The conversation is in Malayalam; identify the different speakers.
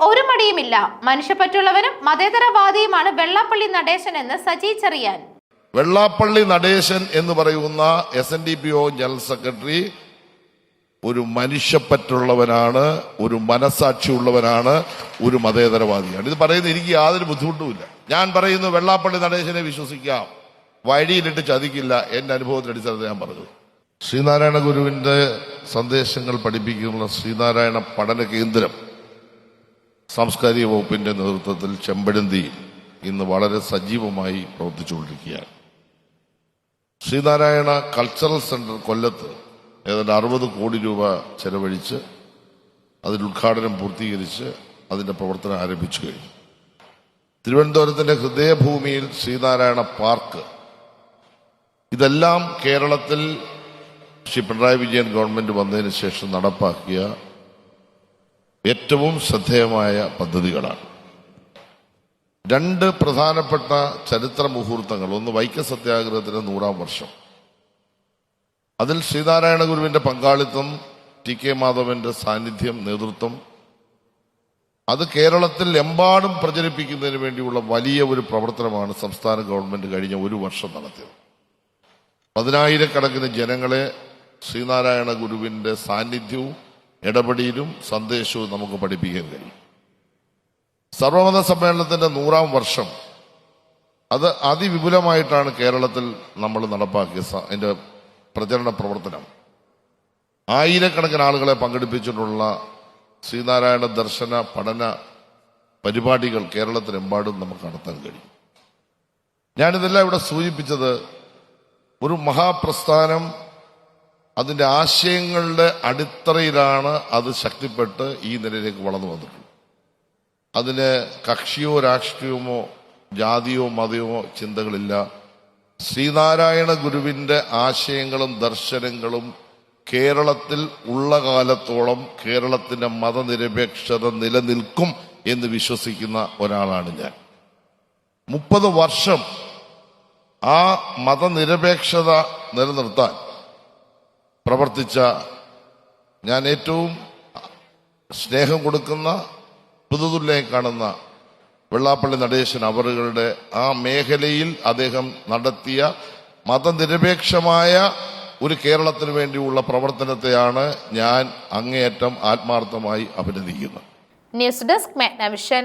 Speaker 1: ഒരു മടിയുമില്ല. മനുഷ്യപ്പറ്റുള്ളവനും മതേതരവാദിയുമാണ് വെള്ളാപ്പള്ളി നടേശൻ എന്ന് സജി ചെറിയാൻ.
Speaker 2: വെള്ളാപ്പള്ളി നടേശൻ എന്ന് പറയുന്ന എസ് എൻ ഡി പി ഒ ജനറൽ സെക്രട്ടറി ഒരു മനുഷ്യപ്പറ്റുള്ളവനാണ് ഒരു മനസാക്ഷിയുള്ളവനാണ് ഒരു മതേതരവാദിയാണ്. ഇത് പറയുന്നത് എനിക്ക് യാതൊരു ബുദ്ധിമുട്ടുമില്ല. ഞാൻ പറയുന്നു വെള്ളാപ്പള്ളി നടേശനെ വിശ്വസിക്കാം. വഴിയിലിട്ട് ചതിക്കില്ല. എന്റെ അനുഭവത്തിന് അടിസ്ഥാനത്തിൽ ഞാൻ പറഞ്ഞത്. ശ്രീനാരായണ ഗുരുവിന്റെ സന്ദേശങ്ങൾ പഠിപ്പിക്കുന്ന ശ്രീനാരായണ പഠന കേന്ദ്രം സാംസ്കാരിക വകുപ്പിന്റെ നേതൃത്വത്തിൽ ചെമ്പഴന്തി ഇന്ന് വളരെ സജീവമായി പ്രവർത്തിച്ചുകൊണ്ടിരിക്കുകയാണ്. ശ്രീനാരായണ കൾച്ചറൽ സെന്റർ കൊല്ലത്ത് ഏതാണ്ട് അറുപത് കോടി രൂപ ചെലവഴിച്ച് അതിന്റെ ഉദ്ഘാടനം പൂർത്തീകരിച്ച് അതിന്റെ പ്രവർത്തനം ആരംഭിച്ചു കഴിഞ്ഞു. തിരുവനന്തപുരത്തിന്റെ ഹൃദയഭൂമിയിൽ ശ്രീനാരായണ പാർക്ക്. ഇതെല്ലാം കേരളത്തിൽ ശ്രീ പിണറായി വിജയൻ ഗവൺമെന്റ് വന്നതിന് ശേഷം നടപ്പാക്കിയ ഏറ്റവും ശ്രദ്ധേയമായ പദ്ധതികളാണ്. രണ്ട് പ്രധാനപ്പെട്ട ചരിത്ര മുഹൂർത്തങ്ങൾ. ഒന്ന് വൈക്കം സത്യാഗ്രഹത്തിന്റെ നൂറാം വർഷം. അതിൽ ശ്രീനാരായണ ഗുരുവിന്റെ പങ്കാളിത്തം ടി കെ മാധവന്റെ സാന്നിധ്യം നേതൃത്വം. അത് കേരളത്തിൽ എമ്പാടും പ്രചരിപ്പിക്കുന്നതിന് വേണ്ടിയുള്ള വലിയ ഒരു പ്രവർത്തനമാണ് സംസ്ഥാന ഗവൺമെന്റ് കഴിഞ്ഞ ഒരു വർഷം നടത്തിയത്. പതിനായിരക്കണക്കിന് ജനങ്ങളെ ശ്രീനാരായണ ഗുരുവിന്റെ സാന്നിധ്യവും ഇടപെടലും സന്ദേശവും നമുക്ക് പഠിപ്പിക്കാൻ കഴിയും. സർവമത സമ്മേളനത്തിന്റെ നൂറാം വർഷം അത് അതിവിപുലമായിട്ടാണ് കേരളത്തിൽ നമ്മൾ നടപ്പാക്കിയ അതിന്റെ പ്രചരണ പ്രവർത്തനം. ആയിരക്കണക്കിന് ആളുകളെ പങ്കെടുപ്പിച്ചിട്ടുള്ള ശ്രീനാരായണ ദർശന പഠന പരിപാടികൾ കേരളത്തിലെമ്പാടും നമുക്ക് നടത്താൻ കഴിയും. ഞാനിതെല്ലാം ഇവിടെ സൂചിപ്പിച്ചത് ഒരു മഹാപ്രസ്ഥാനം അതിന്റെ ആശയങ്ങളുടെ അടിത്തറയിലാണ് അത് ശക്തിപ്പെട്ട് ഈ നിലയിലേക്ക് വളർന്നു വന്നിട്ടുള്ളത്. അതിന് കക്ഷിയോ രാഷ്ട്രീയമോ ജാതിയോ മതമോ ചിന്തകളില്ല. ശ്രീനാരായണ ഗുരുവിന്റെ ആശയങ്ങളും ദർശനങ്ങളും കേരളത്തിൽ ഉള്ള കാലത്തോളം കേരളത്തിന്റെ മതനിരപേക്ഷത നിലനിൽക്കും എന്ന് വിശ്വസിക്കുന്ന ഒരാളാണ് ഞാൻ. മുപ്പത് വർഷം ആ മതനിരപേക്ഷത നിലനിർത്താൻ പ്രവർത്തിച്ച ഞാൻ ഏറ്റവും സ്നേഹം കൊടുക്കുന്ന പുതുതുല്ലെ കാണുന്ന വെള്ളാപ്പള്ളി നടേശൻ അവറുകളുടെ ആ മേഖലയിൽ അദ്ദേഹം നടത്തിയ മതനിരപേക്ഷമായ ഒരു കേരളത്തിന് വേണ്ടിയുള്ള പ്രവർത്തനത്തെയാണ് ഞാൻ അങ്ങേയറ്റം ആത്മാർത്ഥമായി അഭിനന്ദിക്കുന്നത്.
Speaker 1: News desk മെഗ്നവിഷൻ